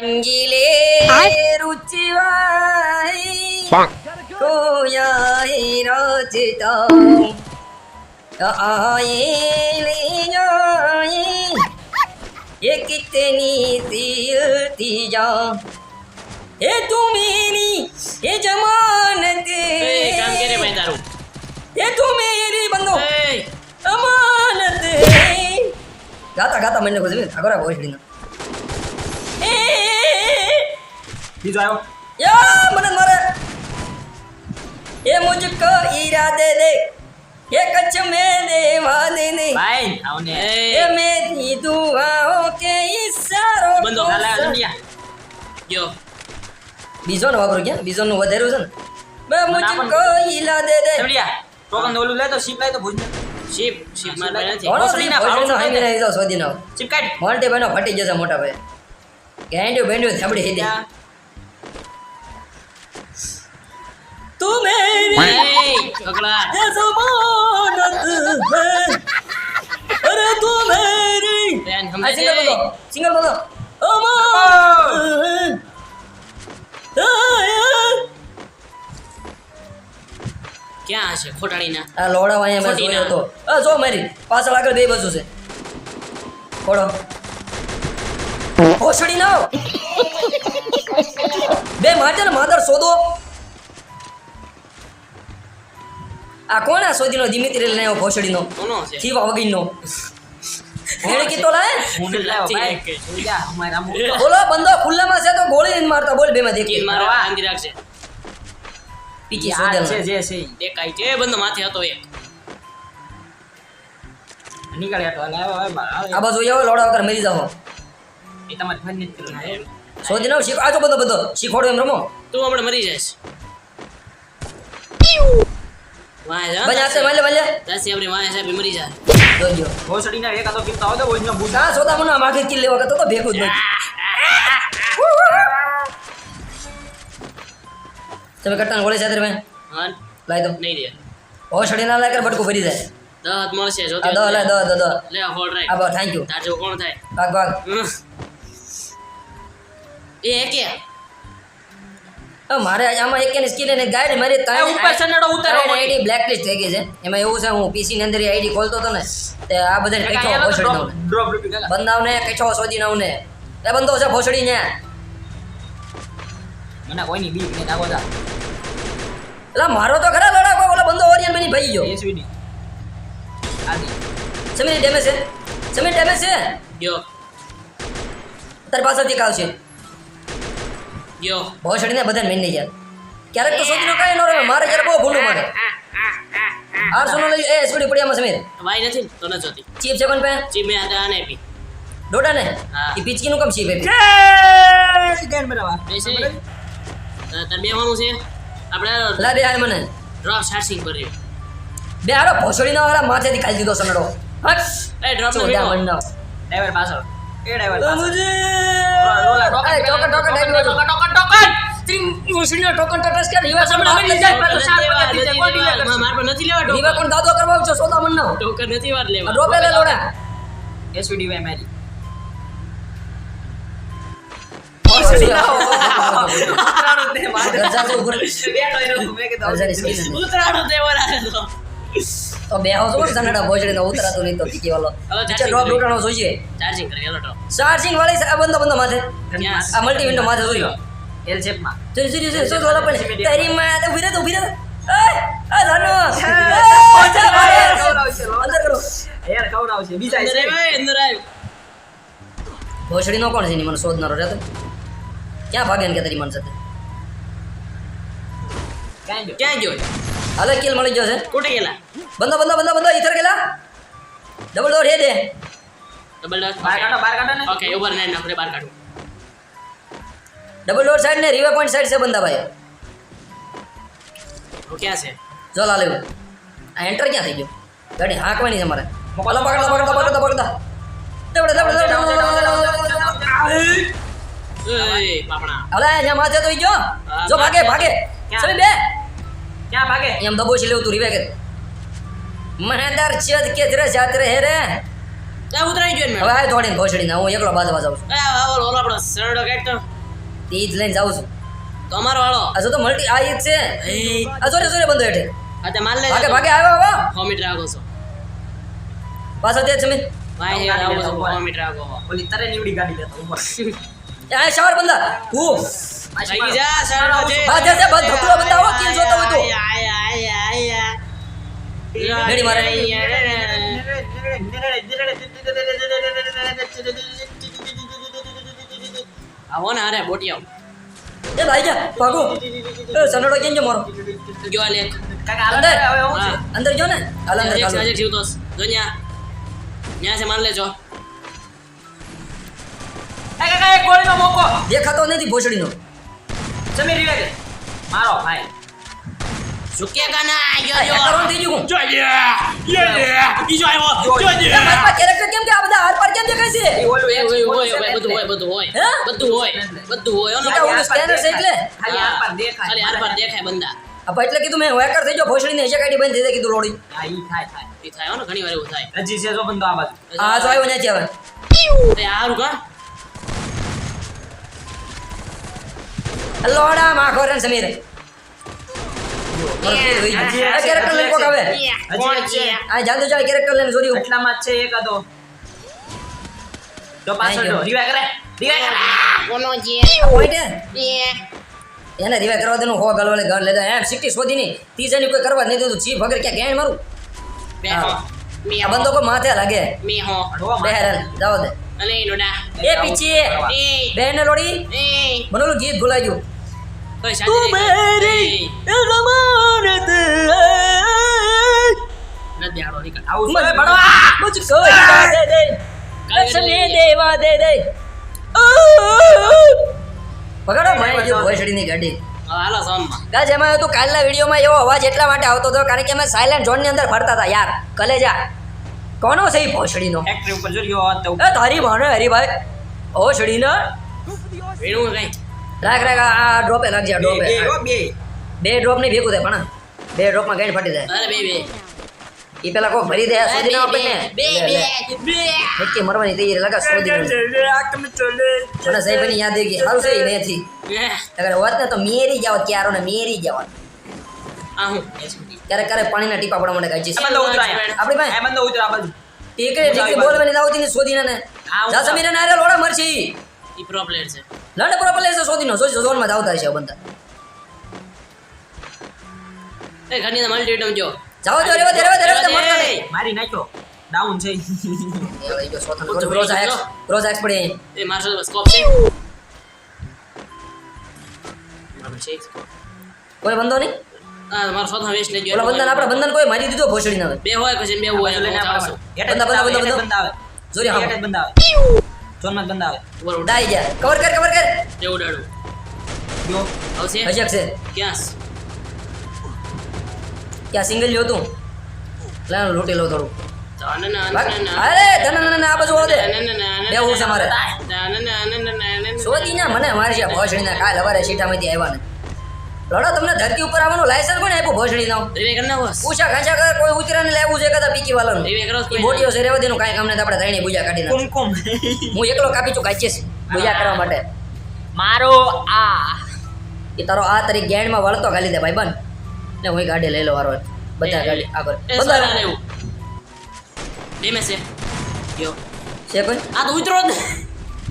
അങ്കിലേ രുചിവായി കൂയായി രോചിതോ ആയിലിയായി ये कितनी दिलती जा ये तू मेरी ये जमानत काम करे मैं दारू ये तू मेरी बंदो अमानत गाता गाता मैंने कुछ नहीं अगर आप बोल रही ना બીજો આવ્યો યા મને મારે. એ મુજકો ઈરાદે દે. ये कच्छ मैंने वादे नहीं भाई हमने ये मेरी दुआओं के इशारों को बंदो खाला दुनिया यो બીજો નો વાપરો ક્યાં બીજો નું વધાર્યું છે ને? બે મુજબ કોઈ ઈલા દે. દે સમજ્યા ટોકન ઓલું લે તો શીપ લાય તો ભૂજ શીપ શીપમાં નથી. ઓસલી ના ભાવ નો હાઈ રહી જાવ સોદી નો શીપ કાટ મોલ્ટે ફટી જશે મોટા ભાઈ ગેંડ્યો બેંડ્યો થાબડી હે દે મેરી એ કકડા ये जमानत है अरे तू मेरी બેન આ સમજે સિંગલ બોલો સિંગલ બોલો અમાર ક્યાં હશે ખોટાડીના આ લોડા અહીંયા મેં ખોટી જોયો ના. હતો આ જો મારી પાછળ આગળ બે બાજુ છે ખોડો ઓછડી ના આવો. બે મારજે ને માદર શોધો આ કોણ આ શોધીનો દિમિત્રી લઈને આવ્યો ભોસડીનો? થીવા વગીનો હેડે કીતો લાય. બોલો બંદો ખુલ્લામાં છે તો ગોળી મારતા. બોલ બે માં દેખી મારવા. આંધી રાખશે પીકી આ છે જે છે દેખાય છે. બંદો માથે હતો એક. નીકળ્યા તો લાવ આ બાજુ એવો લોડા વગર મરી જાઓ. એ તમારે ફોન નથી કરવાનું એમ. શોધી નાવ શીખ આજો બધો બધો. શીખવાડો એમ રમો. તું હમણાં મરી જઈશ. વાહ બજા છે વાલે વાલે દાસી આપણે વાહ સાહેબ મરી જાય. જોજો. ભોસડીના એક આતો કિલ્લો આવતો ભુજનો ભૂત. કા સોદા મને માગે કિલ લેવા કરતો તો ભેગું જ તમે કરતા ગોળી સાથે મેં હા લાઈ દો. નહીં દે. ઓ છડી ના લાય કર બટકું ફરી જાય. દહત મળશે જો આ દો લે દો દો દો લે હોલ્ડ રાઈટ બસ થેન્ક યુ તાર જેવો કોણ થાય? ભાગ ભાગ. એ કે હવે મારે આમાં એક સ્કીલ અને ગાઈડ મારી એ ઉપર સનેડો ઉતારો આઈડી બ્લેક લિસ્ટ થઈ ગઈ છે. એમાં એવું છે હું પીસી ની અંદર આઈડી ખોલતો હતો ને તે આ બધા કઈઠો ભોસડી નો બંદાવને કઈઠો શોધી નાવ ને એ બંદો છે ભોસડી ને મને કોઈની બીક ને આવો જા. એલા મારો તો ખરા લડાકો ઓલો બંદો ઓરિયન બની ભાઈ ગયો. એસવીડી. આદી સમીર ડેમેજ છે? સમીર ડેમેજ છે? ગયો. તારી પાછળથી કાવ છે ગયો ભોસડીને બધાને મેં નહીં જાય. ક્યારેક તો સોચનો કાંઈ ન રહે મારે જ્યારે બહુ ભૂંડું મારે. આર સોનો લઈ એ સ્પીડ પડિયામાં સમીર ભાઈ નથી તો ન જોતી ચીપ છે કોણ પે ચીપ મે આ આને પી ડોડા ને હા. એ પિચકીનું કમ ચીપ આપી. ગેન બરાબર બેસી તાર બેવાનું છે? આપણે લા દે હાલ મને. ડ્રોપ સાર્સિંગ કરી બે હારો ભોસડીનો વાળા માથેથી કાઢી દીધો સનડો હટ. એ ડ્રોપ નો ડ્રાઈવર પાછળ. એ ડ્રાઈવર પાછળ મુજે ટોકન ટટસ કે રીવા જાય, સાત નથી ડીલર લેવા, કરશે? માર પર નથી લેવા રીવા કોણ દાદો કરવા આવજો સોદા મંડો ટોકન નથી વાર લેવા. ડ્રોપ લે લોડા. એસવીડી મારી. મેં તો બે હાઉસ હોય સનડા ભોસડીનો ઉતરાતો નહીં તો કી વાલો. નીચે ડ્રોપ. લૂંટાણો જોઈએ ચાર્જિંગ કરી હેલો ડ્રોપ ચાર્જિંગ વાળી આ બંદો બંદો માથે. આ મલ્ટી વિન્ડો માથે જોયો. એલ શેપમાં જોઈ જોઈ જોઈ જોઈ વાળા પણ તારી માં ઊભી રહે તો ઊભી રહે. એ આ જાનો અંદર કરો. યાર ખવડાવશે બીજા અંદર છે આવ અંદર આવ. ભોસડીનો કોણ છે ની મને શોધનારો રહેતો ક્યાં ભાગે ને કે તારી મન સાથે ક્યાં ગયો? ક્યાં ગયો? હાલે કિલ મળી ગયો છે? કોટે ગયેલા. બંદો બંદો બંદો બંદો ઈથર ગેલા ડબલ ડોર હે દે. ડબલ ડોર બહાર કાઢો બહાર કાઢો ને. ઓકે ઓવર નાઈન આપણે બહાર કાઢું. ડબલ ડોર સાઈડ ને રીવા પોઈન્ટ સાઈડ છે બંદા ભાઈ તો ક્યાં છે? જો લા લેવું આ એન્ટર ક્યાં થઈ ગયો? ગાડી હાંકવાની છે મારે પકડો પકડો પકડો પકડો પકડો દબડે દબડે દબડે એ પાપણા માથે તો ઈ ગયો. જો ભાગે ભાગે. સમી બે. ક્યાં ભાગે? એમ દબોચી લેવું તું રીવે કે મહેદાર છેદ કે જરે જાત રહે રે. એ ઉતરાઈ ગયો હવે આ થોડીને ભોસડીને હું એકલો બાજવા જાઉં છું. એ ઓલો ઓલો આપણો સરડો કાઢ તો તે જ લઈને જાઉં છું. તો અમારો વાળો? આ તો મલ્ટી આ ઈ છે. આ જોરે જોરે બંધો હેઠે. આ તે માલ લે ભાગે ભાગે આવ્યો આવ્યો. કોમિટ રાખો છો. પાછો તે જમીન. ભાઈ હે રાખો રાખો ઓલી તારે નીવડી ગાડી લેતો ઉપર. એ શાવર બંધા. તું જા જા, જા, ધકલો કેમ જોતો હોય તો. રેડી મારે. આવો ને અરે બોટિયો એ ભાઈ જા ભાગો. એ સનડો કેમ મારો? જો લે કાકા અંદર. જો ને? હાલ અંદર ચાલો. નજીક છે. જો ન્યા. ન્યા છે માન લેજો. કાકા એક ગોળીનો મોકો. દેખાતો નથી ભોસડીનો. સમીર રીવે મારો ભાઈ. સુકે કાના આ જો જો. થઈ ગયું હું. જો લે લે લે બીજો આવ્યો. જો લે મારા character કેમ કે આ બધા હાર પાર કેમ દેખાય છે? એ ઓલું એક હોય, ઓલું હોય, બધું હોય બધું હોય બધું હોય બધું હોય. હો ઓલું scanner છે એટલે? ખાલી હાથ પર દેખાય. ખાલી હાર પર દેખાય બંદા. આ એટલે કીધું મેં હેકર થઈ ગયો ભોસડી ને કાઢી બંધ થઈ જાય કીધું લોડી હા, ઈ થાય, થાય. એ થાય હો ઘણી વાર એવું થાય. હજી છે જો બંધો આ બાજુ. આ જો આવ્યો ત્યાંથી હવે. એ હારું કા? લોડા માં ખોરે ને સમીર character લઈને કોક આવે. આ જાદુ જાય કેરેક્ટર લઈને જોરી એટલામાં જ છે. જો. જો, કરે. કરે. કોનો એને રિવાય કરવા દેનું હો ગલવાલે ગન લેતા એમ સિટી શોધી ની ત્રીજાની કોઈ કરવા નહીં દીધું ચીફ વગર ક્યાં ગેણ મારું મી બંદો કો માથે લાગે મી હો માં. જાવ દે અલે લોડા એ પીછે બેન લોડી. મને ગીત ભૂલાઈ તું મેરી રમાનત કાલના વિડીયોમાં એવો અવાજ એટલા માટે આવતો હતો કારણ કે અમે સાયલેન્ટ ઝોનની અંદર ફરતા હતા યાર. કલેજા. કોનો છે ઈ ભોસડીનો? Factory ઉપર જો રહ્યો હોત એ તારી ભાણે હરીભાઈ ભોસડીનો વેણું કઈ રાખ રાખ આ- ડ્રોપે રાખજે આ ડ્રોપે. બે, બે. ડ્રોપ નહીં ભેગું થાય પણ બે ડ્રોપમાં ગાંઠ ફાટી જાય. અરે બે બે. ઈ પેલા કો ભરી દે સુધી ના આપણને બે. બે બે. નક્કી મરવાની તૈયારી લગા નાખજે. મને સાહેબની યાદ આવી ગઈ. સારું છે નથી બે. અગર હોત ને તો મેરી જાવ ક્યારો ને મેરી જાવ આ હું ક્યારેક ક્યારેક પાણીના ટીપા પડવા માટે ગાજી છે. આપણી પાસે. આ બંદો ઉતરો બાજુ. ટીકડી ટીકડી બોલવાની દાવતી ને શોધીને ને આ સમીર ને આરે લોડા મરશી ઈ પ્રો પ્લેયર છે. લંડ પ્રો પ્લેયર છે શોધીનો. જોજો ઝોનમાં માં આવતા છે બંદા એ ઘરની મલ્ટી આઈટમ જો. જાઓ જો રેવા રેવા રેવા મરતા નહીં મારી નાખ્યો. ડાઉન છે. એ લઈ ગયો સોથન કરો ક્રોઝ એક્સ ક્રોઝ એક્સ પડી એ મારશો સ્કોપ છે છે કોઈ બંધો નહીં? મારો સોથા વેસ્ટ લઈ ગયો. બંધન આપણા બંધન કોઈ મારી દીધો ભોસડીને હવે? બે હોય પછી બે હોય લઈને આપણે ચાલશે. હેઠ જ બંદા, બંદા, બંદા આવે, બંદા, હેઠ જ બંદા આવે. જોરી હા હેઠ આવે. ઝોનમાં જ બંદા આવે. ઉપર ડાઈ ગયા. કવર કર કવર કર. જે ઉડાડું. જો. આવશે? હજક છે ક્યાં ક્યાં સિંગલ લ્યો તું? લા લૂટી લો થોડું. અરે ધન ધન આ બાજુ આવો દે બેવું છે મારે. ના મને મારી છે ભોસડીના. કાલ હવારે સીટામાંથી આવ્યા ને. લડો તમને ધરતી ઉપર આવવાનું લાયસન્સ પણ આપ્યું ભોસડીનો રિવે પૂછા ખાંચા કર કોઈ ઉતરાને લાવ્યું છે કદા પીકી કરો મોટીઓ છે રેવા દેનું કાંઈ કામ નથી આપણે ત્રણેય બુજા કાઢી નાખ. હું એકલો કાપી છું કાચીશ બુજા કરવા માટે. મારો આ. એ તારો આ તારી ગેંડમાં વળતો ખાલી દે ભાઈ બન ને હું ગાડી લઈ લો વારો બધા ગાડી આગળ બધા ડેમેજ છે. યો છે કોઈ? આ તો ઉતરો જ.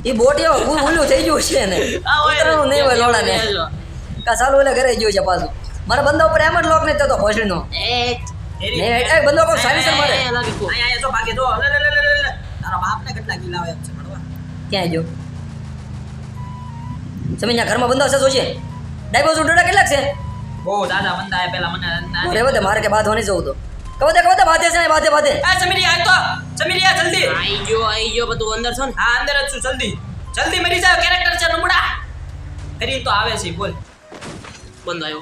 એ બોટીઓ ઉ- ઉલું થઈ ગયું છે ને ને. ઉતરવાનું નહીં હોય લોડા ને લેજો. કા ચાલુ એટલે ઘરે ગયું છે પાછું મારા બંદા ઉપર એમ જ લોક નહીં થતો ભોસડીનો. એ બંદો કોઈ સાયન્સર મારે અહીંયા, જો ભાગે જો. લે, લે, લે, લે, લે, લે. તારા બાપને કેટલા કિલ્લા આવે છે. ક્યાં તમે ઘરમાં બંધો હશે જોજે ડાઈબો ડોડા કેટલાક છે બહુ દાદા બંદા આયા પેલા મને રે બધે મારે કે બાંધવાની જવું તો કહો દે કહો દે બાંધે છે ને બાંધે બાંધે આ સમીરી આ તો સમીરી આ જલ્દી આઈ ગયો આઈ ગયો બધું અંદર છો ને હા અંદર જ છું જલ્દી જલ્દી મરી જાવ કેરેક્ટર છે નબળા ફરી તો આવે છે બોલ બંધ આવ્યો.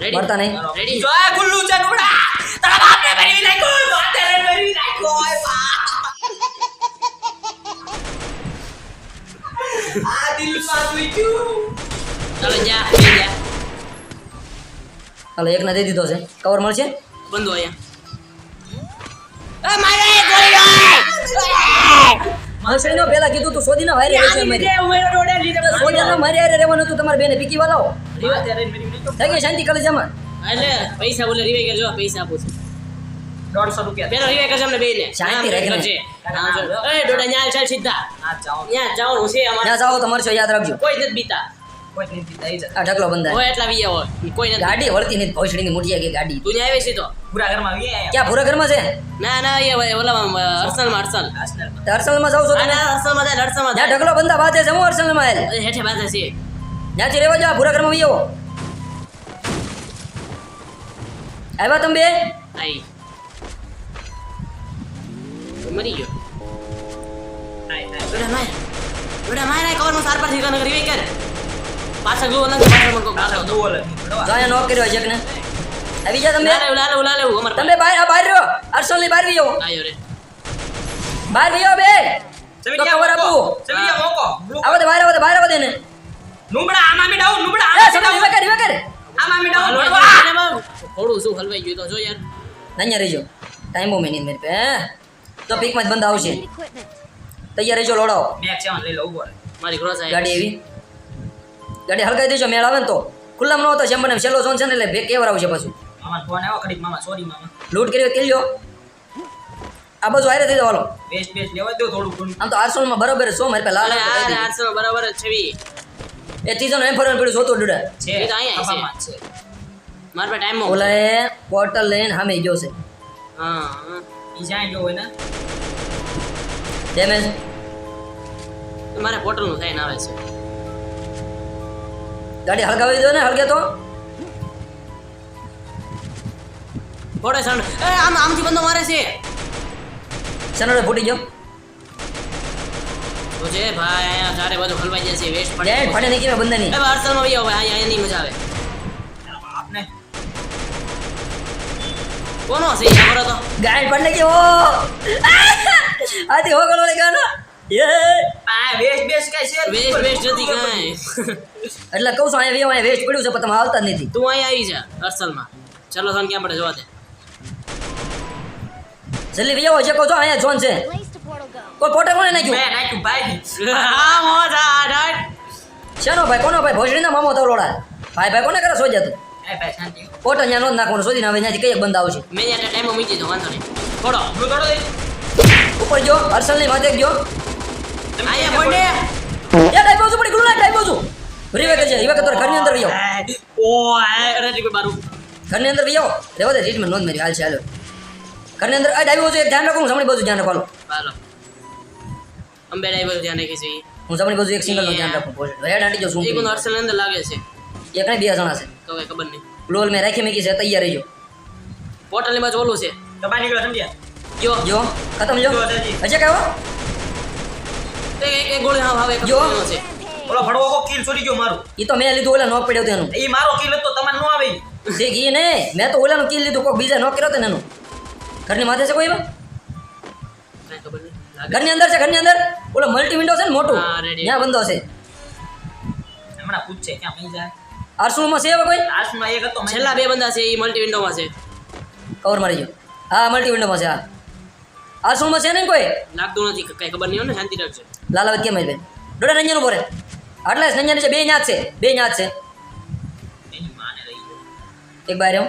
રેડી મરતા નહીં. રેડી જો આ છે નબળા તારા બાપને મરી નાખ્યો બાપને મરી નાખ્યો ઓય બા. આ દિલમાં દુખ્યું ચાલો જા જા. ચાલો એક ના દઈ દીધો છે. કવર મળશે? બંધો અહીંયા એ મારે ગોળી ભોસડીનો પેલા કીધું તું સોદીનો હારે રહેશે મારી સોદીનો મારી હારે રહેવાનું હતું તમારે બેને પીકી વાલાઓ. થઈ ગઈ શાંતિ કરી જમા એટલે પૈસા બોલે રિવાઈ કરજો પૈસા આપું છું. દોઢસો રૂપિયા. પેલો રિવાઈ કરજો અમને બેયને શાંતિ કરજો. એ ડોડા ન્યા ચાલ સીધા. હા જાઓ ન્યા જાઓ તમારે યાદ રાખજો. કોઈ નથી બીતા. ઢગલો બંધાય. હોય એટલા વીયા હોય. કોઈ ગાડી વળતી નથી ભોસડીની મોટી કે ગાડી. તું ન્યા આવે તો. પૂરા ઘરમાં ક્યાં પૂરા ઘરમાં છે? ના ના એ ઓલામાં હર્ષલમાં હર્ષલ. આસનલમાં. જાવ છો ના તમે ના જાય હર્ષલમાં જાય ઢગલો બંધા બાજે છે હું હર્ષલમાં આવેલ હેઠે બાજે છે. ત્યાંથી રહેવા જાવ પૂરા ઘરમાં આવો આવ્યા તમે બે? આઈ. મરી ગયો. આઈ આઈ ડોડા માય ડોડા માય આ કવરમાં સાર પાછી કનક રિવાઈ કર પાછા ગયો ઓલા પાછળ મને કોક પાછો મારતો ડોલ જ નહીં, બરાબર? જો અહીંયા નોક કર્યો છે ને. આવી જા તમે? લાલે લાલે લાલે અમાર તમે બહાર આ બહાર રહ્યો. હર્ષલની બહાર રહ્યો આયો રે. બહાર રહ્યો બે. કવર મોકો. આપું. સવિલિયા મોકો. આવો તો બહાર આવો તો બહાર આવો દેને નુમડા આમાં મી ડાઉન, નુમડા એ આમાં મી ડાઉન. વિવેકર વિવેકર આમાં મી ડાઉન. ગયું ને. થોડું શું હલવાઈ ગયું તો જો યાર. અહીંયા રહેજો. ટાઈમ બહુ મેની મેરી પે તો પીકમાં જ બંધ આવશે. તૈયાર રહેજો લોડાવો મેક સેવન લઈ લો, ઊભો મારી ક્રોસ આવી ગાડી એવી. ગાડી હલકાઈ દેજો મેળ આવે ને તો. ખુલ્લામાં ન હતો જેમ બને છેલ્લો સોન છે ને એટલે બે કેવર આવશે પાછું. મામા ફોન આવ્યો, ખડીક મામા, સોરી મામા. લૂટ કર્યો તે લ્યો. આ બાજુ આયરે થઈ જવાનો બેસ્ટ બેસ્ટ લેવા દો થોડું. આમ તો આરસોલમાં બરાબર સો મારી પાસે લાલ અરે લાલ આ તો બરાબર છે છવી એ ત્રીજો નો એમ ફરવાનું પડ્યું જોતો ડુડા. છે, એ તો અહીંયા છે. મારા પાસે ટાઈમ ઓલા એ પોર્ટલ લઈને સામે ગયો છે. હા હા. ઈ જાય ગયો હોય ને, ડેમેજ મારે પોર્ટલનું થઈને આવે છે. ગાડી હલકાવી દો ને હલકે તો. ફોડે સાઉન્ડ એ આમ આમથી બંદો મારે છે. સનડે ફૂટી ગયો. તો છે ભાઈ અહીંયા ચારે બાજુ હલવાઈ જાય છે વેસ્ટ પડે ડેડ ફાડે નહીં કેવા બંધા એ નહીં પાર્સલમાં ભાઈ હવે અહીંયા એની મજા આવે. એના બાપને. કોનો છે એ? ખબર હતો ગાડી ફાડને કે ઓ આથી હો ગળો લે ગાનો એ. આ વેસ્ટ બેસ્ટ કાંઈ છે? જ નહીં. એટલે કહું છું અહીંયા અહીંયા વેસ્ટ પડ્યું છે પણ તમે આવતા જ નથી. તું અહીંયા આવી જા અસલમાં ચાલો તને ક્યાં પડે? જોવા દે. જલ્દી આવો જે કહો છો અહીંયા જોન છે. કોઈ પોટર કોને નાખ્યું? મેં નાખ્યું ભાઈ. હા મોજા રાઈટ શેનો ભાઈ કોનો ભાઈ? ભોજડીના મામો તો લોડા ભાઈ ભાઈ કોને કરે સોજ્યા તું? એ ભાઈ શાંતિ. નો નાખવાનું શોધીને હવે ત્યાંથી કઈ બંધ આવશે. મેં ત્યાં ટાઈમ મૂકી દીધો વાંધો નહીં. થોડો થોડો દે. ઉપર ગયો હર્ષલની માથે ગયો. અહીંયા બોલ. એ ટાઈપ બાજુ પડી ગુલા ટાઈપ બાજુ. કે છે કે તો ઘરની અંદર વહી ઓ આ અરે કોઈ મારું ઘરની અંદર આવો રેવા દે ટ્રીટમેન્ટ નોંધ મારી. હાલ છે હાલો. ઘરની અંદર આ બાજુ એક ધ્યાન રાખો હું જમણી બાજુ ધ્યાન રાખો હાલો. અંબે ડ્રાઈવર ધ્યાન રાખી છે. હું જમણી બાજુ એક સિંગલનું ધ્યાન રાખું. પોઝિટ રેડ આંટી જો શું એક કોણ અંદર લાગે છે. એક ને બે જણા છે. તો કઈ ખબર નહીં. ગ્લોલ મેં રાખી મેકી છે તૈયાર રહીજો. પોર્ટલની બાજુ ઓલું છે. તો બહાર નીકળો, સમજ્યા? જો. જો ખતમ જો. અજે એક- એક ગોળી હા ભાવે જો. છે. ઓલો ફડવો કો kill ચોરી ગયો મારું. એ તો મેં લીધું ઓલા નો પડ્યો તેનું. ઈ મારો કીલ તો તમને નો આવે ઈ. દેખ ઈ ને મેં તો ઓલાનું કિલ લીધું કોક બીજા નો કર્યો તો ને એનું. ઘરની માથે છે કોઈ એમાં? ઘરની અંદર છે ઘરની અંદર? ઓલો મલ્ટી વિન્ડો છે ને મોટું? ત્યાં બંધો છે. હમણાં પૂછશે, ક્યાં પૈસા જાય? આરસુમાં છે હવે કોઈ? લાસ્ટમાં એક હતો, છેલ્લા બે બંદા છે એ મલ્ટી વિન્ડોમાં છે. કવર મારી ગયો હા મલ્ટી વિન્ડોમાં છે હા. આરસુમાં છે ને કોઈ? લાગતું નથી કઈ ખબર નહીં હોય ને શાંતિ રાખજો. લાલાવત કેમ આવી બેન ડોડા નંજાનું બોરે આટલા સંજય છે બે ન્યાજ છે બે ન્યાજ છે. ગયો. એક બાર એમ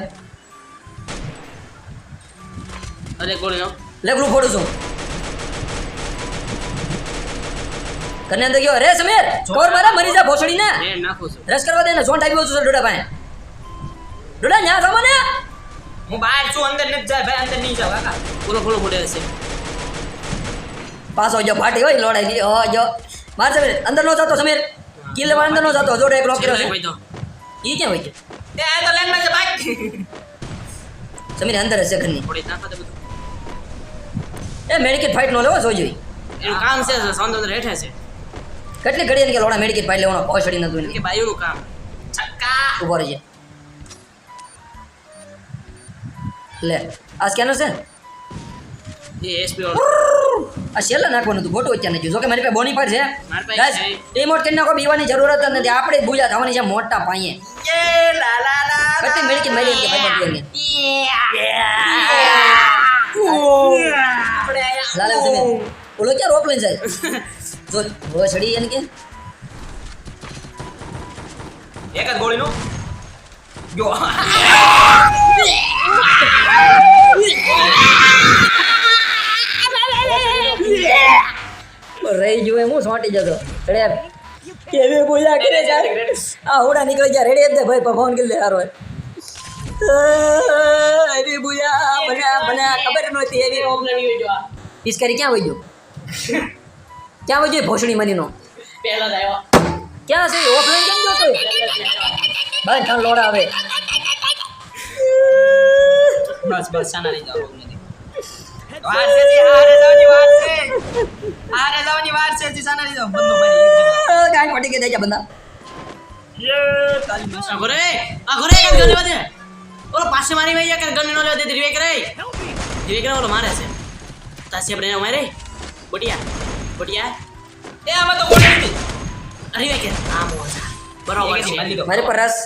અરે ગોળીનો લેગલું ફોડું છું. ઘરની અંદર ગયો. રે સમીર કવર મારા મરી જા ભોસડી ને રસ કરવા દે ને જોન ટાઈપ છું ડોડા ભાઈ ડોડા ન્યા સામા ને. હું બહાર છું અંદર નથી જાય ભાઈ અંદર નહીં જાવ કાકા. પૂરો પૂરો ફોડે છે. પાછો જો ફાટી હોય લોડાઈ ઓ જો. માર સમીર અંદર નો થતો સમીર. કિલ વાંધો નો જતો જોડે એક કર્યો છે ઈ ક્યાં હોય છે? એ આ તો માં છે ભાઈ. સમીર અંદર હશે ઘરની. થોડી નાખો તો બધું. એ મેડિકેટ ફાઇટ નો લેવો જોઈ એનું કામ છે સૌંદર્ય હેઠે છે. કેટલી ઘડી એને કે લોડા મેડિકેટ ફાઇટ લેવાનો ભોસડી નતું કે બાયુનું કામ. છક્કા. ઊભો રહેજે. લે આ સ્કેનર છે? એ એસપી આ છેલ્લે નાખવાનું હતું ખોટું અત્યારે જો કે મારી પાસે બોની પર છે છે. રિમોટ કરી નાખો બીવાની જરૂરત જ નથી આપણે જ ભૂજા થવાની છે મોટા પાયે એ લા લા લા કેટલી મેડિકેટ મળી કે ભાઈ સમીર ક્યાં રોપ લઈને જાય જો ભોસડી એને કે એક જ ગોળીનું જો રહી જોવે હું સોંટી જતો. રે કેવે બોલ્યા કરે યાર આ હોડા નીકળી ગયા. રેડી જ દે ભાઈ ફોન કરી દે હારો અરે બોલ્યા બન્યા બન્યા ખબર નહોતી એવી પ્રોબ્લેમ નવી જો આ. કરી ક્યાં વઈ ગયો? ક્યાં વઈ ગયો ભોસડી મરીનો પહેલા જ આવ્યો. ક્યાં છે ઓફલાઈન કેમ જોતો ભાઈ ત્રણ લોડા આવે બસ બસ સાના લઈ જાવ વાર છે જી હારે જવાની વાર છે. હારે જવાની વાર છે. જી શાના લઈ જાઓ મારી એક જાય બંદા યે તાલી બસ. આ ઘરે આ ઘરે એક ગન લેવા ઓલો પાસે મારી વઈ કે ગન નો લેવા દે રીવે કરે રીવે કરે ઓલો મારે છે. તાસી આપણે મારે બટિયા બટિયા. એ આમાં તો ગોળી નથી કે આ મોજા. બરાબર છે. લીધો. મારે પર રસ.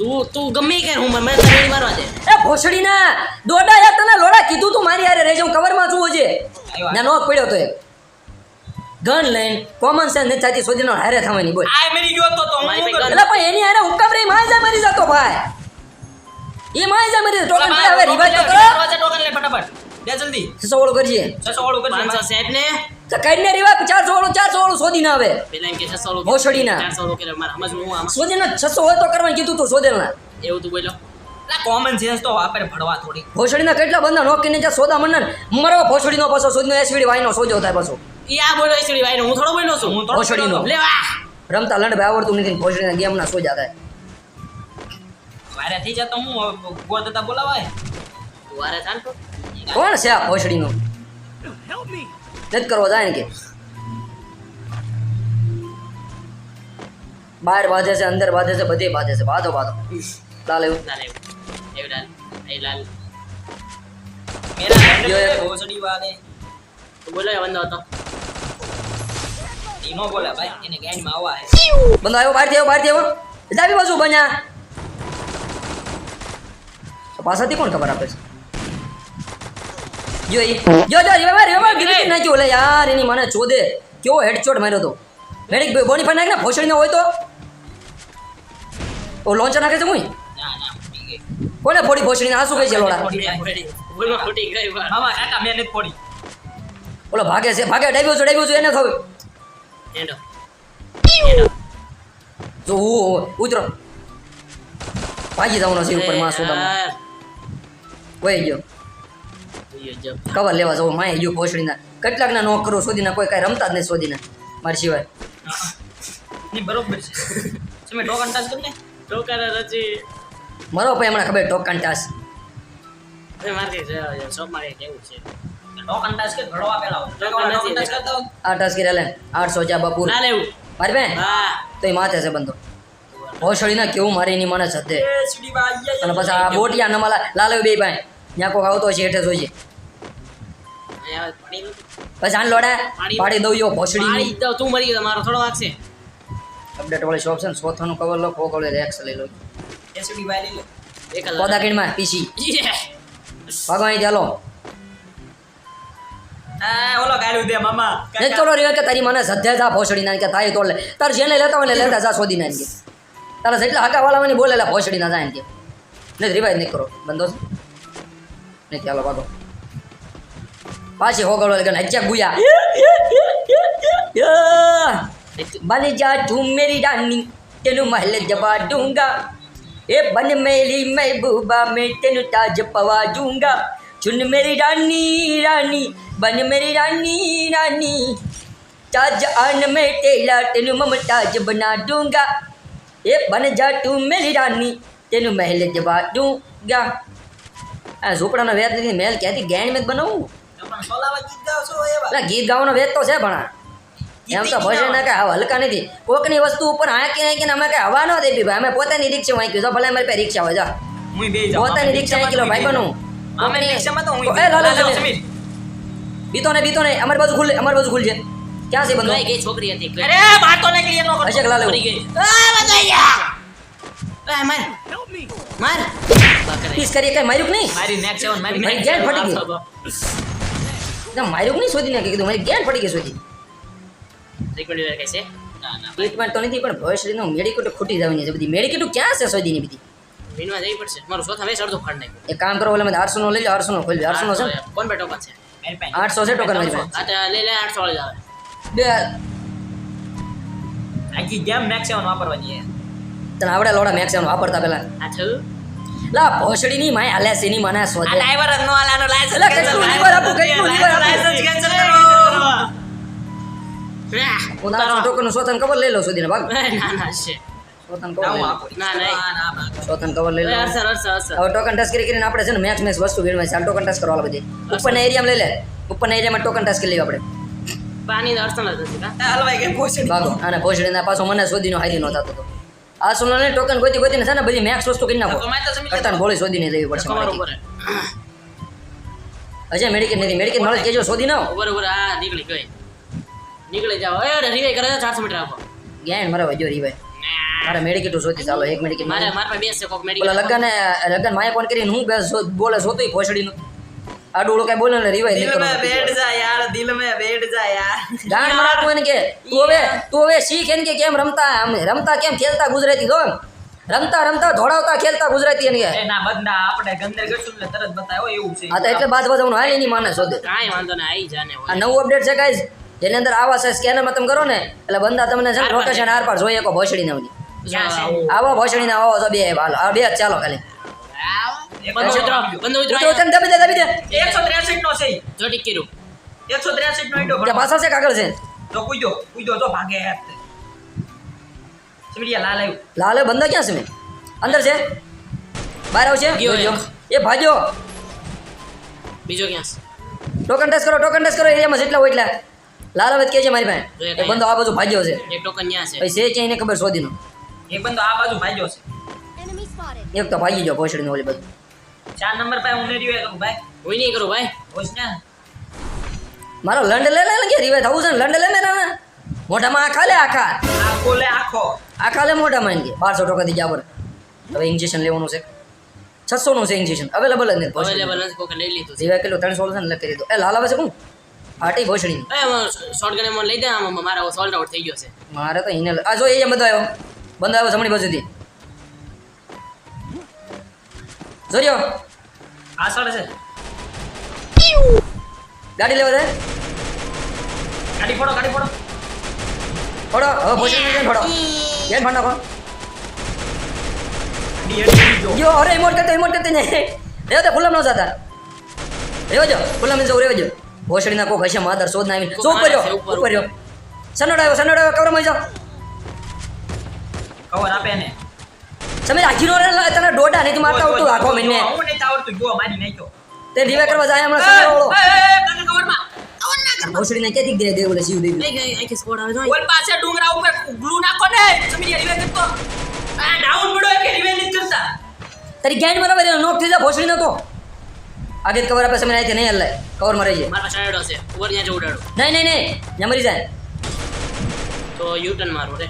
તું તું ગમે કે હું મને તારે મારવા દે. એ ભોસડી ના દોડા યાર તને લોડા કીધું તું મારી હારે રહેજે હું કવરમાં છું આવ્યો. ના નોક પડ્યો તો એ ગન લઈને કોમન સેન્સ નથી થતી સોજીનો હારે થવાની બોલ. આ મેરી ગયો તો તો એટલે પણ એની હારે હુકમ રહી માં જા મરી જતો ભાઈ. એ માં જા મરી ટોકન હવે બાર તો કરો. ટોકન લે ફટાફટ. દે જલ્દી. છસો વાળું કરજે છસો વાળું કરજે પાંચસો સાહેબ ને? તો કરીને રિવાઇઝ ચારસો વાળું ચારસો વાળું શોધી ના આવે. પેલા એમ કે છસો લો ભોસડીના. ચારસો લો કે મારે સમજ હું આમાં શોધીને છસો હોય તો કરવાનું કીધું તું શોધેલના એવું તું બોલો કોમન સેન્સ તો વાપરે ભણવા થોડી. ભોસડીના કેટલા બંધા નોકીને જ્યાં સોદા મંડન મરો ભોસડીનો પાછો સોદનો એસવીડી વાયનો સોજો થાય પાછો. ઈ આ એસડી ભાઈ હું થોડો બોલ્યો છું? હું થોડો ભોસડીનો. બોલ્યો રમતા લંડ ભાઈ આવડતું નથી ને ભોસડીના ગેમના સોજા થાય. વારે થઈ જતો હું ગોળ થતા બોલાવાય? વારે થાન તો? કોણ છે આ ભોસડીનો નથી કરવો જાય ને કે બહાર બાંધે છે અંદર બાંધે છે બધે બાંધે છે બાંધો બાંધો લાલ એવું લાલ એવું એવું લાલ એ લાલ મેરા હેન્ડ યો, યો. ભોસડી વાલે તું બોલ્યો એ બંધો હતો ઈ નો બોલે ભાઈ એને ગાઈડમાં આવવા હે બંધો આવ્યો બહારથી આવ્યો બહારથી આવ્યો ડાબી બાજુ બન્યા પાછળથી કોણ ખબર આપે છે જો ઈ જો જો રિવાઈવર રિવાઈવર ગીરી નાખ્યો ઓલે યાર એની મને ચોદે કેવો હેડશોટ માર્યો તો મેડિક બોની પર નાખ ને ભોસડીનો હોય તો ઓ લોન્ચર નાખે છે હું ના ના ફૂટી ગઈ કોને ફોડી ભોસડીને આ શું કહે છે લોડા બોલવા ફૂટી ગઈ વાર મામા કાકા મેં નથી પડી ઓલો ભાગે છે ભાગે ડાબ્યો છું ડાબ્યો છું એને ખબર એન્ડો જો હું ઉતરો ભાગી જવાનો છે ઉપરમાં સોદામાં વહી ગયો કવર લેવા જવું માય ગયો ભોસડીના. કેટલાકના નોક કરો શોધીના કોઈ કાંઈ રમતા જ નહીં શોધીને મારી સિવાય. ની બરોબર છે. તમે ટોકન ટાસ કરી ને. ટોકર રચી મારો ભાઈ હમણાં ખબર ટોકન ટાસ. મારે શોપમાં કઈ કેવું છે. ટોકન ટાસ કે ઘડવા પેલા ટોકન ટાસ કરતા. આ ટાસ કર્યા લે આઠસો ચા બપોર. ના લેવું. મારી બેન? હા. તો એ માથે છે બંધો. ભોસડીના કેવું મારી એની મને આઈ અને પછી આ બોટિયા નમાલા લાલ બે ભાઈ. ત્યાં કોક આવતો હશે એટલે જોઈએ પછી આન લોડા પાડી દઉં યો ભોસડી પાડી દઉં, તું મરી ગયો મારો થોડો વાગશે. અપડેટ વાળી શોપ છે ને સોથાનું કવર લો કો વાળી રેક્સ લઈ લો. એસડી બાય લઈ લો. એક પોદા કીણમાં પીસી. ભગવાન ચાલો ઓલો ગાડ્યું દે મામા. ને ચલો રે કે તારી મને સધે જા ભોસડી ના કે તારી તોડ લે. તાર જેને લેતા હોય ને લેતા જા શોધી ના કે તારા જેટલા હકા વાળા મને બોલેલા ભોસડી ના જાય ને કે. ને રિવાઇઝ નહીં કરો. બંધો નહીં ચાલો ભાગો. પાછી હોગળો લગન હચ્યા ગુયા બન જા તું મેરી રાની તેનું મહેલ જવા દૂંગા એ બન મેરી મહેબૂબા મેં તેનું તાજ પવા દૂંગા ચુન મેરી રાની રાની બન મેરી રાની રાની તાજ આન મેં તેલા તેનું મમતાજ બના દૂંગા એ બન જા તું મેરી રાની તેનું મહેલ જવા દૂંગા આ ઝૂંપડાનો વેદ નથી મહેલ ક્યાંથી ગેણ મેં બનાવું પણ સોલાવા ગીત ગાવ છો એવા? એટલે ગીત ગાવાનો વેદ તો છે ભણા એમ તો ભજન ના કે હલકા નથી. કોકની વસ્તુ ઉપર આંકી હાંકીને અમે કઈ હવા ન દેવી ભાઈ. અમે પોતાની રિક્ષા વાંકી તો ભલે અમારી પાસે રિક્ષા હોય જા. હું બે જાઉં. પોતાની રિક્ષા હાંકી લો ભાઈ બનું રિક્ષામાં તો હું એ લાલો બીતો ને બીતો ને અમારી બાજુ ખુલે અમારી બાજુ ખુલજે ક્યાં છે બંધો? છોકરી હતી? અરે બાર ને નીકળી એનો હશે લાલ. ગઈ. આ માર. માર. પીસ કરી કઈ માર્યું કે નહીં? મારી નેક્સ્ટ સેવન મારી ફટી ગઈ. માર્યું નહીં નાખી કીધું મારી જ્ઞાન પડી ગઈ શોધી. ત્રિકોણ કહે કઈ છે ટ્રીટમેન્ટ તો નથી પણ ભવિષ્યનો મેડિકેટ ખૂટી જવાની છે બધી. મેડિકેટ ક્યાં છે સોદીની બધી? વીણવા જઈ પડશે. મારું ચોથા વેસ અડધું ફાડ નાખ્યો. એક કામ કરો ઓલા આઠસો નો લઈ લો 800 નો ખોલ 800 નો છે કોણ બે ટોકન છે? મારી પાસે. આઠસો છે ટોકન મારી પાસે. હા તો લઈ લે આઠસો વાળી જ બે. આખી ગેમ મેક્સિમમ વાપરવાની છે. તને આવડે લોડા મેક્સ વાપરતા પહેલા. આ થયું? લા ભોસડી ની માય આલે છે ની મને આ શોધે ડ્રાઈવર જ નો આલાનો લાયસન્સ કેન્સલ લીવર આપું, કેટલું લાયસન્સ કેન્સલ કરો ઉતારો તારો ટોકન સોતન કવર લઈ લો સુધીને ભાગ. ના ના છે. સોતન કવર લઈ લો ના, ના, ના, ના. સોતન કવર લઈ લો સર સર સર હવે ટોકન ટચ કરી કરીને આપણે છે ને મેક્સ મેક્સ વસ્તુ વીણવા છે. ટોકન ટચ કરવા બધી. ઉપરના એરિયામાં લઈ લે. ઉપરના એરિયામાં ટોકન ટચ કરી લઈએ આપણે. પાણી દર્શન જ આ હલવાઈ ગઈ ભોસડી. ભાગો. અને ભોસડીના પાછો મને શોધીનો હાથી નો થતો હતો આ સોનાને ટોકન ગોતી ગોતીને છે ને બધી મેક્સ વસ્તુ કરી નાખો. કરતા બોલી શોધીને લેવી પડશે હજી મેડિકેટ નથી. મેડિકેટ મળે કેજો શોધી નાખો ઉપર આ નીકળી ગઈ નીકળી જાવ એ રિવાઈ કરે ચારસો મીટર આપો. ગેન મારા જો રીવાય મારે મેડિકેટ શોધી ચાલો એક મેડિકેટ મારે મારા પાસે બેસ કોક મેડિકેટ લગન લગન માયા ફોન કરીને હું બોલે શોધું ભોસડીનું આડું ઓળું કઈ બોલે ને રિવાઈ નહીં મેં બેઠ જા યાર દિલ મે બેઠ જા યાર. ગાણ મારા તું એને કે તું હવે તું હવે શીખ એને કે કેમ રમતા અમે રમતા કેમ ખેલતા ગુજરાતી ગો રમતા રમતા ધોડાવતા ખેલતા ગુજરાતી એને કે. ના બંદા આપણે ગંદર કરશું એટલે તરત બતાવો એવું છે. આ તો એટલે બાદ બાદ હાલ એની માને શોધે. કાઈ વાંધો નહીં આવી જાને આ નવું અપડેટ છે ગાઈઝ જેની અંદર આવા છે સ્કેનરમાં તમે કરો ને એટલે બંદા તમને છે રોટેશન આર પાર જોઈએ કો. ભોસડીને બધી આવા ભોસડી ના આવો તો બે હાલ બે ચાલો ખાલી. બંધ ઉતરો બંધ ઉતરો ઉતરો છે દબી દે દબી દે. એકસો ત્રેસઠ નો છે જો ટીકી રૂ એકસો નો ઈંટો ત્યાં પાછળ છે કાગળ છે. તો કૂદો કૂદો તો ભાગે સિમડિયા લાલ આવ્યું. લાલ બંદા ક્યાં છે મેં? અંદર છે? બહાર આવશે ગયો એક. એ ભાજો બીજો ક્યાં છે? ટોકન ટેસ્ટ કરો ટોકન ટેસ્ટ કરો. એરિયામાં જેટલા હોય એટલા. લાલ હવે કે છે મારી પાસે. બંદો આ બાજુ ભાજ્યો છે. એક ટોકન ત્યાં છે. પછી છે એને ખબર શોધીનો. એક બંદો આ બાજુ ભાગ્યો છે. એક તો ભાગી ગયો ભોસડીનો ઓલી બાજુ. ચાર નંબર પાસે ઉમેર્યું નહીં કરું ભાઈ. હું નહીં કરું ભાઈ. હોશ ને. મારો લંડ લે લે કે રીવાય થવું છે ને લંડ લે મે ના મોઢામાં આખા લે આખા. આ ખોલે આખો. આખા લે મોઢામાં એમ કે. બારસો ટકા થી જાબર હવે ઇન્જેક્શન લેવાનું છે. છસો નું છે ઇન્જેક્શન અવેલેબલ જ નથી અવેલેબલ નથી કોકે લઈ લીધું છે. રીવાય કેટલું? ત્રણસો છે ને લખી દીધું. એ લાલ આવે છે કોણ? ફાટી ભોસડીની એ શોર્ટ ગન એમાં લઈ દે આમાં મારા સોલ્ટ આઉટ થઈ ગયો છે. મારે તો એને આ જો એ બધો આવ્યો બંધ આવ્યો જમણી બાજુથી. જોજો આસળ છે. ગાડી લેવા દે. ગાડી ફોડો ગાડી ફોડો. ફોડો હવે ભોસડી ને ફોડો? કેમ ફોડ નાખો? જો. અરે ઇમોટ કરતો ઇમોટ કરતો ને રેવો તો ફુલમ ન જતા. રેવો જો ફુલમ જો રેવો જો ભોસડીના કોક હશે માદર શોધ ના આવીને શું કર્યો ઉપર, રહ્યો. સનોડ આવ્યો સનોડ આવ્યો જાઓ. કવર આપે ને સમીર આખી નો રે તને દોડા નહીં મારતા આવતું આખો મહિને. હું નહીં આવડતું જો મારી નાખ્યો તે. રિવે કરવા જાય હમણાં સમીર ઓળો એ, એ, એ, કાકા કવરમાં ભોસડીને ક્યાંથી દે દે બોલે શિવ દેવી નહીં ગઈ આખી સ્કોડ આવે જો ઓલ પાસે ડુંગરા ઉપર ગ્લુ નાખો ને સમીરિયા રિવે કરતો આ ડાઉન પડો કે રિવે નથી કરતા. તારી ગેંડ મારા ભાઈ નોક થઈ જા ભોસડી નતો આગે કવર આપે સમીર અહીંથી નહીં હલાય. કવરમાં રહી જાય મારા પાસે આડો છે. ઉપર ત્યાં જવું ઉડાડો. નહીં નહીં નહીં. ત્યાં મરી જાય. તો યુ ટર્ન મારો રે.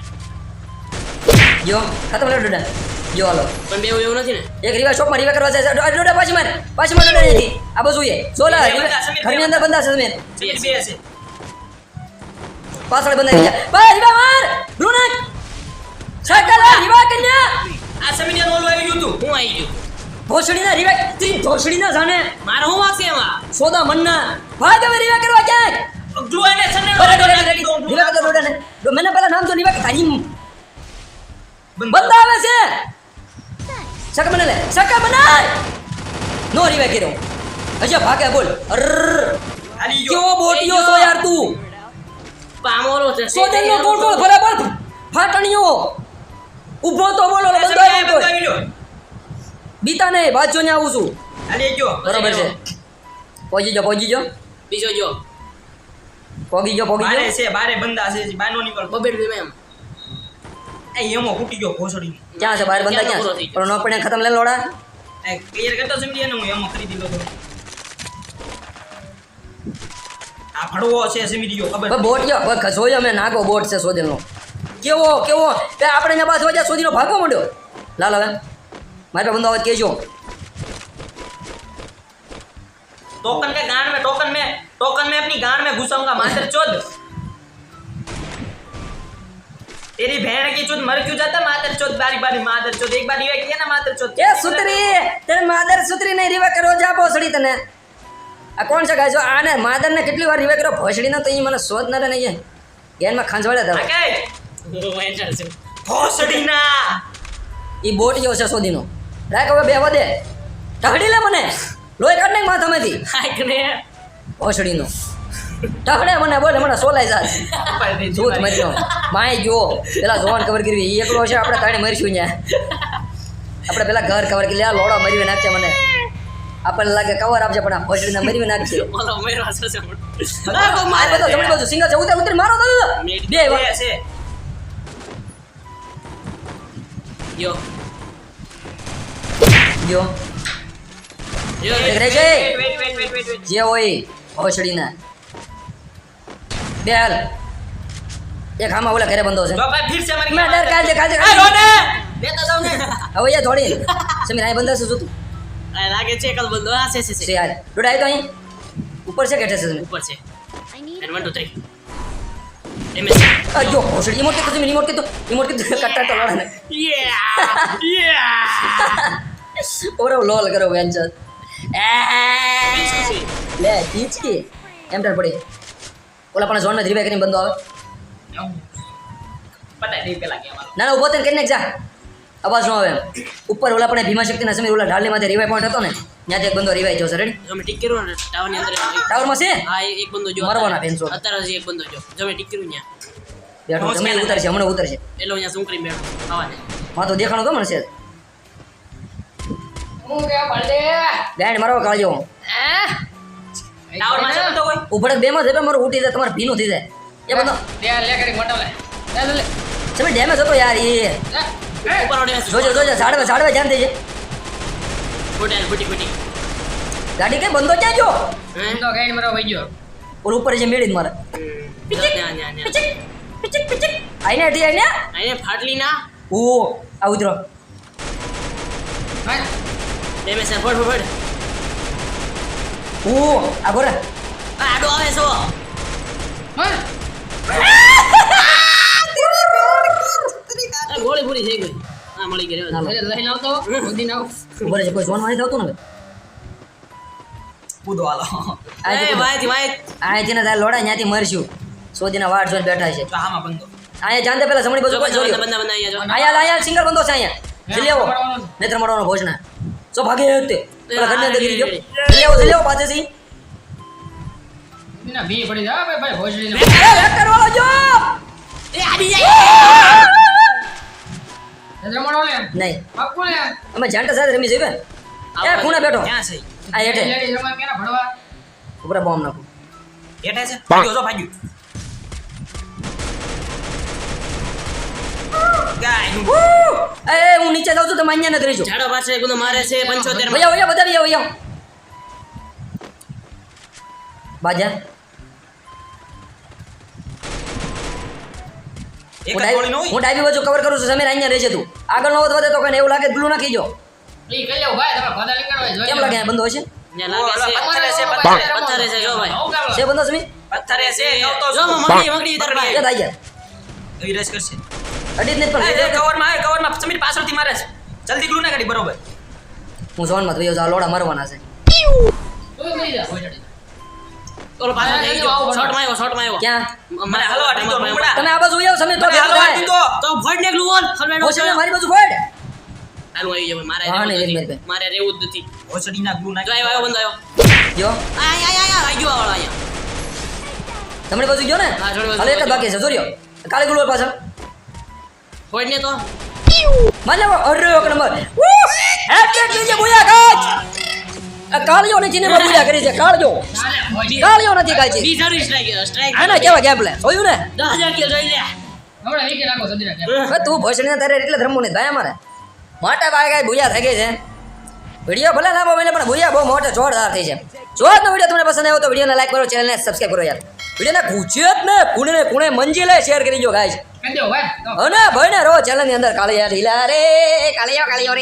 જો ખતમ લે ડોડા જો હાલો. પણ બે એવું નથી ને. એક રીવા શોપમાં રીવા કરવા જાય ડોડા પાછી માર. પાછી માર ડોડા નથી આ બાજુ એ. સોલા ઘરની અંદર બંધા. છે સમીર સમીર બે છે પાછળ બંધાઈ ગયા બસ રીવા માર. રુનક. સાયકલ રીવા કન્યા આ સમીરિયા ઓલું આવી ગયું તું. હું આવી ગયું. ભોસડીના રીવા તી ભોસડીના જાને મારે હું વાસે એમાં? સોદા મન્ના. ભાગ હવે રીવા કરવા ક્યાંક? જો એને સને રીવા કરવા ડોડા ને મને પેલા નામ તો રીવા કે બંધાવે બંધા આવે છે. સકા બને લે સકા બનાય નો રીવા કર્યો હજી ભાગે બોલ. અર આલી ગયો કેવો બોટિયો છો યાર તું? પામોરો છે. સોજન નો તોડ તોડ બરાબર? ફાટણીઓ. ઊભો તો બોલો બંધો આવ્યો બીતા ને બાજો ને આવું છું. આલી જો. બરોબર છે. પહોંચી જો પહોંચી જો બીજો જો. પોગી જો પોગી બારે છે બારે બંદા છે બાનો નીકળ બબેડ ભીમ એમ. એમો ફૂટી ગયો ભોસડી ક્યાં છે બહાર બંધા પૂરો ક્યાં થઈ છે ગયો. પણ નો પડે ખતમ લે લોડા એ ક્લિયર કરતો સમીરિયા ને હું એમો ખરીદી લો તો આ ભડવો છે સમીરિયો ખબર ભાઈ બોટ જો ભાઈ જોયો મેં નાગો બોટ છે સોદેલનો કેવો કેવો તે આપણે અહીંયા પાછો વજા સોદીનો ભાગવા માંડ્યો લાલ હવે મારે પાસે બંધો આવે કહેજો टोकन के गांड में टोकन में टोकन में अपनी गांड में घुसाऊंगा मादर चोद तेरी भेड़ की चोद मर क्यों जाता मादर चोद बारी बारी मादर चोद एक बार रिवाइव किया ना मादर चोद એ સુતરી તને માદર સુતરી નહીં રીવા કરો જા ભોસડી તને આ કોણ છે ગાય જો આને માદર ને કેટલી વાર રીવા કરો ભોસડી ના તો ઈ મને શોધ ના રહે નહીં ગેનમાં ખાંજવાડે ધરો आके એન્ટર છે भोसड़ी ना ઈ બોટ જેવો છે સોદીનો રાખ હવે બે વધે ટહડી લે મને લોહી કાઢ નાખ માથામાંથી હાઈક ને ભોસડીનો ઢગડે મને બોલે મને સોલાઈ જાત. જૂથ મર્યો માય જો પેલા જોન કવર કરવી એ એકલો છે આપણે તાણે મરીશું ત્યાં આપણે પેલા ઘર કવર કરી લ્યા લોડો મરી નાખજે મને. આપણને લાગે કવર આપજે પણ આ ભોજડીને મરવી નાખશે સિંગલ છે. ઉતર ઉતર મારો બે છે. યો. યો. જે હોય ભોસડીના બે હાલ. એક ઓલા ઘરે બંધો છે. મેં ડર કાજે કાજે હવે થોડી. સમીર અહીં બંધા છે શું તું? લાગે છે કલ બંધો. આ છે છે યાર ડોડા આવી તો અહીં. ઉપર છે કેઠે છે ઉપર છે. લોલ કરો લે ટીચી ઓલા પણ ઝોન નથી કરીને બંધો આવે. ના ના ઊભો થઈને કરીને જા. અવાજ નો આવે ઉપર ઓલા પણ ભીમા શક્તિના સમય ઓલા ઢાલની માથે રિવાઈ પોઈન્ટ હતો ને ત્યાં એક બંદો રિવાઈ જશે રેડી તમે ટીક કર્યું ને ટાવરની અંદર ટાવરમાં છે? હા એક બંદો જો. મરવાના બેનસો અત્યારે જ એક બંદો જો. અમે ટીક કર્યું ન્યા બેઠો તમે ઉતરશે હમણાં ઉતરશે. એલો ન્યા શું કરી બેઠો? આવાને માં તો દેખાણો ગમણ છે. હું કે પડે ગાઈડ મારો કાળજો હા? ટાવરમાં ચમતો કોઈ ઉભડે બે માં જબે મારું ઉઠી જાય તમારે ભીનું થઈ જાય. એ બધો. બે લે કરી મોટો લે લે લે તમે ડેમેજ હતો યાર એ. ઉપર જોજો જોજો સાડવે સાડવે ધ્યાન દેજે. ફૂટી ફૂટી ફૂટી ગાડી કઈ બંધો જાય જો બંધો ગાડી મારો ભાઈ ગયો. ઓર ઉપર જે મેળી મારે. પિચક પિચક પિચક પિચક. આઈને હટી આઈને? આઈને ફાટલી ના ઓ આ ઉતરો ડેમેજ ફોડ ફોડ. 오, 아 뭐래? 아, 로아에서. લોડા ત્યાંથી મરશું. સોજીના વાડ જોઈને બેઠા છે. આમાં બંધો. અહીંયા જાનતે પહેલા સમણી બાજુ બંધો છે અહીંયા. લેવો નેત્ર મળવાનો ભોજના. సో భాగే ప్రకటన దగ్గర పాచేసి ના બી પડી જા ભાઈ ભાઈ ભોજડી એ હેક કરવા જો એ આડી જાય. રમણો લે. નહીં. પાકુ લે. અમે જાંટા સાથે રમી જઈએ એ ખૂણે બેઠો. ક્યાં છે? આ હેઠે. રમણ કેના ભડવા? ઉપર બોમ્બ નાખો. હેઠે છે? જો જો ભાગ્યું. ગાય. એ હું નીચે જાઉં છું તમે અહીંયા નથી રહીશું ઝાડો પાસે ગુનો મારે છે 75 ભયા ભયા બધા ભયા ભયા બાજા. એક ગોળી નો હું ડાબી બાજુ કવર કરું છું સમીર અહીંયા રહેજે તું. આગળ નો વધે તો કને એવું લાગે ગ્લુ નાખી જો ઈ કહી જાવ ભાઈ તમે ભદા નીકળવા જો કેમ લાગે બંધો છે? પથ્થરે છે જો ભાઈ. છે બંધો સમીર? પથ્થરે છે કહો તો જો મમ્મી મગડી ઉતર ભાઈ એ દાઈ જા કરશે. અડી જ નહીં એ પણ કવરમાં આવે કવરમાં સમીર પાછળથી મારે છે. જલ્દી ગ્લુ ના કાઢી બરોબર. હું ઝોનમાં તો આ લોડા મારવાના છે. ઓલો પાછો થઈ ગયો. શોટમાં આવ્યો શોટમાં આવ્યો. ક્યાં? મને હલવા દીધો તમે આ બાજુ આવો સમીર તો હલવા દીધો. તો ફોડ ને ગ્લુવોલ ફરમેડો ઓછી મારી બાજુ ફોડ. હાલું આવી મારે હા, નહીં, નથી. મારે રહેવું જ નથી. ઓસડી ના ગ્લુ ના આવ્યો આવ્યો બંદો આવ્યો. જો. આ આયા આયા આઈ ગયો વાળો અહીંયા તમને બાજુ ગયો ને? હા, જોડે. બાકી છે જોર્યો કાળી ગુલવર પાછળ. ફોડ ને તો મને અરે એક નંબર હેડકેટ લીજે બુયા કાચ કાળિયો ને ચીને બુયા કરી છે કાળિયો કાળિયો નથી કાઈ છે બીજાનું સ્ટ્રાઇક સ્ટ્રાઇક આના કેવા ગેમ પ્લે જોયું ને 10000 કિલ જોઈ લે હવે તું ભોસડીને તારે એટલે જ ને અમારે મોટા ભાઈ કાંઈ ભૂયા થઈ ગઈ છે વીડિયો ભલે લાંબો બને પણ ભૂયા બહુ મોટો જોરદાર થઈ છે જો આજનો વીડિયો તમને પસંદ આવ્યો તો વિડીયોને લાઈક કરો ચેનલને સબસ્ક્રાઈબ કરો યાર વિડીયોને ગુજરાત ને કુણે ને કુણે મંજીલે શેર કરી જો ગાઈશ અને ભાઈ. ને રો ચેનલની અંદર કાળિયા ઢીલા રે કાળિયો કાળિયો રે.